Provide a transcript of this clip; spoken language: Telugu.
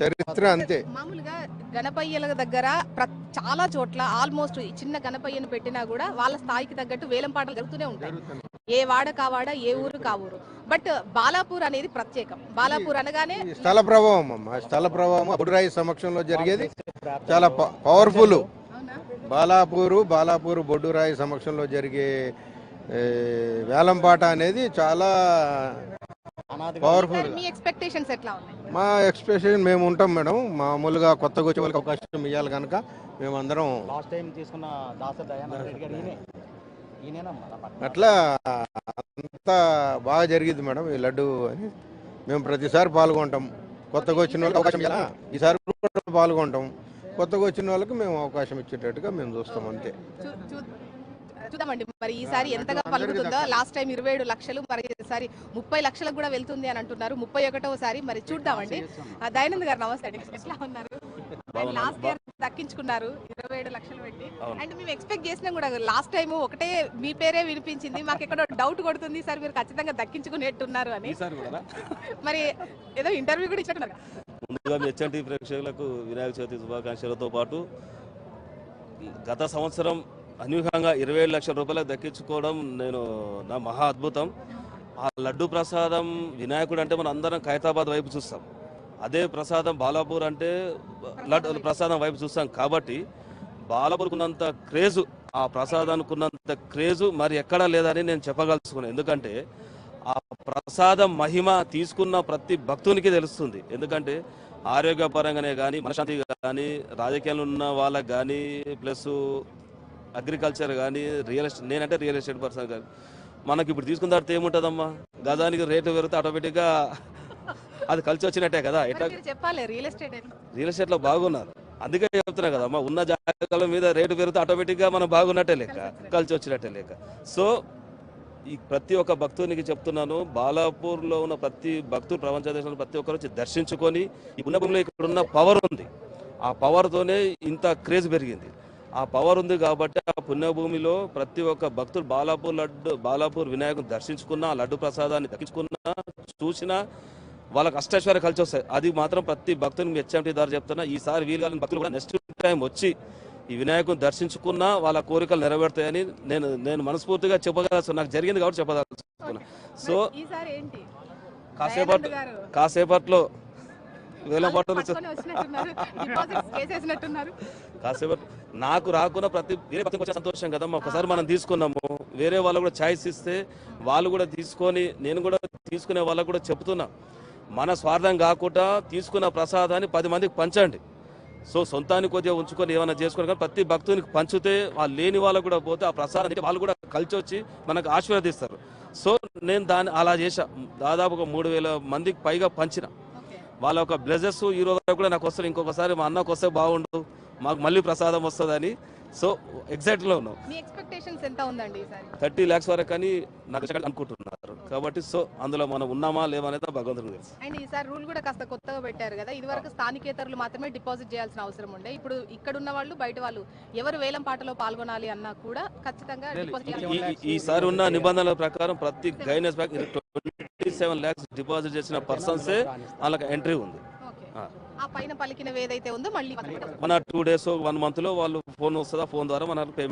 చరిత్ర అంతే. మామూలుగా గణపయ్యల దగ్గర చాలా చోట్ల ఆల్మోస్ట్ ఈ చిన్న గణపయ్యను పెట్టినా కూడా వాళ్ళ స్థాయికి తగ్గట్టు వేలం పాటలు జరుగుతూనే ఉంటాయి. ఏ వాడ కావాడ ఏ ఊరు కా ఊరు బట్ బాలాపూర్ అనేది ప్రత్యేకం. బాలాపూర్ అనగానే స్థల ప్రభావం అమ్మ. స్థల ప్రభావం బుడ్రాయి సమక్షంలో జరిగేది. చాలా పవర్ఫుల్. బాలాపూరు బాలాపూరు బొడ్డురాయి సమక్షంలో జరిగే వేలంపాట అనేది చాలా పవర్ఫుల్ మీ ఎక్స్పెక్టేషన్స్ ఎట్లా ఉన్నాయి? మా ఎక్స్ప్రెషన్ మేము ఉంటాం మేడం. మామూలుగా కొత్తగా వచ్చే వాళ్ళకి అవకాశం ఇవ్వాలి కనుక మేమందరం లాస్ట్ టైం తీసుకున్న దాసరి దయానంద రెడ్డి గారు ఈయనే. ఈయనేనమ్మా నా పక్కన. అట్లా అంతా బాగా జరిగింది మేడం ఈ లడ్డు అని. మేము ప్రతిసారి పాల్గొంటాం. కొత్తగా వచ్చిన వాళ్ళకి అవకాశం ఇవ్వాలా? ఈసారి కూడా పాల్గొంటాం. కొత్తగా వచ్చిన వాళ్ళకి మేము అవకాశం ఇచ్చేటట్టుగా మేము చూస్తాం అంతే. చూద్దామండి. మరి ఈసారి ఎంతగా పలుకుతుందో. లాస్ట్ టైం ఇరవై ఏడు లక్షలు మరి ఈసారి ముప్పై లక్షలకు కూడా వెళ్తుంది అని అంటున్నారు. ముప్పై ఒకటోసారి మరి చూద్దామండి. ఆ, దయానంద్ గారు నమస్తే అండి. ఎట్లా ఉన్నారు? లాస్ట్ ఇయర్ దక్కించుకున్నారు. ఇరవై ఏడు లక్షలు పెట్టి. అండ్ మేము ఎక్స్పెక్ట్ చేసినాం కూడా. లాస్ట్ టైం ఒకటే మీ పేరే వినిపించింది. మాకు ఎక్కడో డౌట్ కొడుతుంది. సార్ మీరు ఖచ్చితంగా దక్కించుకునేట్టున్నారు అని. మరి ఏదో ఇంటర్వ్యూ కూడా ఇచ్చినట్టున్నారు. ముందుగా మీ హెచ్ఎంటీ ప్రేక్షకులకు వినాయక చవితి శుభాకాంక్షలతో పాటు గత సంవత్సరం అనూహ్యంగా ఇరవై ఏడు లక్షల రూపాయలకు దక్కించుకోవడం నేను నా మహా అద్భుతం. ఆ లడ్డు ప్రసాదం వినాయకుడు అంటే మనం అందరం ఖైతాబాద్ వైపు చూస్తాం. అదే ప్రసాదం బాలాపూర్ అంటే లడ్డు ప్రసాదం వైపు చూస్తాం కాబట్టి బాలాపూర్కు ఉన్నంత క్రేజు ఆ ప్రసాదానికి ఉన్నంత క్రేజు మరి ఎక్కడా లేదని నేను చెప్పగలుచుకున్నాను ఎందుకంటే ఆ ప్రసాదం మహిమ తీసుకున్న ప్రతి భక్తునికి తెలుస్తుంది. ఎందుకంటే ఆరోగ్యపరంగానే కానీ మనశాంతి కానీ రాజకీయాలు ఉన్న వాళ్ళకి కానీ ప్లస్ అగ్రికల్చర్ కానీ రియల్ ఎస్టేట్ నేనంటే రియల్ ఎస్టేట్ పర్సన్ కానీ మనకి ఇప్పుడు తీసుకున్న తర్వాత ఏముంటుందమ్మా? గజానికి రేటు పెరిగితే ఆటోమేటిక్గా అది కలిసి వచ్చినట్టే కదా? ఎట్లా? చెప్పాలి రియల్ ఎస్టేట్ రియల్ ఎస్టేట్లో బాగున్నారు. అందుకే చెప్తున్నా కదా అమ్మా ఉన్న జాగాల మీద రేటు పెరిగితే ఆటోమేటిక్గా మనం బాగున్నట్టే లెక్క కలిసి వచ్చినట్టే. లెక్క సో ఈ ప్రతి ఒక్క భక్తునికి చెప్తున్నాను బాలాపూర్లో ఉన్న ప్రతి భక్తుడు ప్రపంచ దేశంలో ప్రతి ఒక్కరు వచ్చి దర్శించుకొని ఈ పుణ్యభూమిలో ఇక్కడ ఉన్న పవర్ ఉంది. ఆ పవర్తోనే ఇంత క్రేజ్ పెరిగింది. ఆ పవర్ ఉంది కాబట్టి ఆ పుణ్యభూమిలో ప్రతి ఒక్క భక్తుడు బాలాపూర్ లడ్డు బాలాపూర్ వినాయకుని దర్శించుకున్నా లడ్డు ప్రసాదాన్ని దక్కించుకున్నా చూసినా వాళ్ళకి అష్టైశ్వర్య కలిసి వస్తాయి. అది మాత్రం ప్రతి భక్తునికి హెచ్ఎంటీ ద్వారా చెప్తున్నా. ఈసారి వీలు భక్తులు కూడా నెక్స్ట్ టైం వచ్చి ఈ వినాయకుని దర్శించుకున్నా వాళ్ళ కోరికలు నెరవేరుతాయని నేను నేను మనస్ఫూర్తిగా చెప్పగలను నాకు జరిగింది కాబట్టి చెప్పదలుచుకున్నా. సో ఈసారి ఏంటి? కాసేపట్ దయానంద్ గారు. కాసేపట్లో వేల పట్టులు పట్టుకొని నాకు రాకున్న ప్రతి వేరే భక్తులకు వచ్చే సంతోషం కదమ్మా. ఒకసారి మనం తీసుకున్నాము వేరే వాళ్ళు కూడా ఛాయిస్ ఇస్తే వాళ్ళు కూడా తీసుకొని నేను కూడా తీసుకునే వాళ్ళకు కూడా చెప్తున్నా. మన స్వార్థం కాకుండా తీసుకున్న ప్రసాదాన్ని పది మందికి పంచండి. సో సొంతానికి కొద్దిగా ఉంచుకొని ఏమైనా చేసుకొని కానీ ప్రతి భక్తునికి పంచితే వాళ్ళు లేని వాళ్ళకు కూడా పోతే ఆ ప్రసాదాన్ని వాళ్ళు కూడా కలిసి వచ్చి మనకు ఆశీర్వదిస్తారు. సో నేను దాన్ని అలా చేశా. దాదాపు ఒక మూడు వేల మందికి పైగా పంచిన. వాళ్ళ ఒక బ్లెజెస్ ఈ రోజు కూడా నాకు వస్తారు ఇంకొకసారి మా అన్నకు వస్తే బాగుండు. మాకు మళ్ళీ ప్రసాదం వస్తుందని. సో ఎగ్జాక్ట్లో ఉన్నాం. మీ ఎక్స్పెక్టేషన్స్ ఎంత ఉందండి ఈసారి థర్టీ ల్యాక్స్ వరకు అని నాకు అనుకుంటున్నారు. కాబట్టి సో అందులో మనం ఉన్నామా లేవా అనేది భగవంతునికి తెలుసు. అండ్ ఈసారి రూల్ కూడా కాస్త కొత్తగా పెట్టారు కదా. ఇదివరకు స్థానికేతరులు మాత్రమే డిపాజిట్ చేయాల్సిన అవసరం ఉండే. ఇప్పుడు ఇక్కడ ఉన్న వాళ్ళు బయట వాళ్ళు ఎవరు వేలం పాటలో పాల్గొనాలి అన్నా కూడా ఖచ్చితంగా డిపాజిట్ ఈ- చేయాలి ఈ- ఈసారి ఉన్న నిబంధనల ప్రకారం ప్రతి గైనెస్ bank twenty seven lakhs deposit చేసిన పర్సన్సే వాళ్ళకి ఎంట్రీ ఉంది. ఆ. పైన పలికినవి ఏదైతే ఉందో మళ్ళీ మన టూ డేస్ వన్ మంత్లో వాళ్ళు ఫోన్ వస్తుందా ఫోన్ ద్వారా మనకు పేమెంట్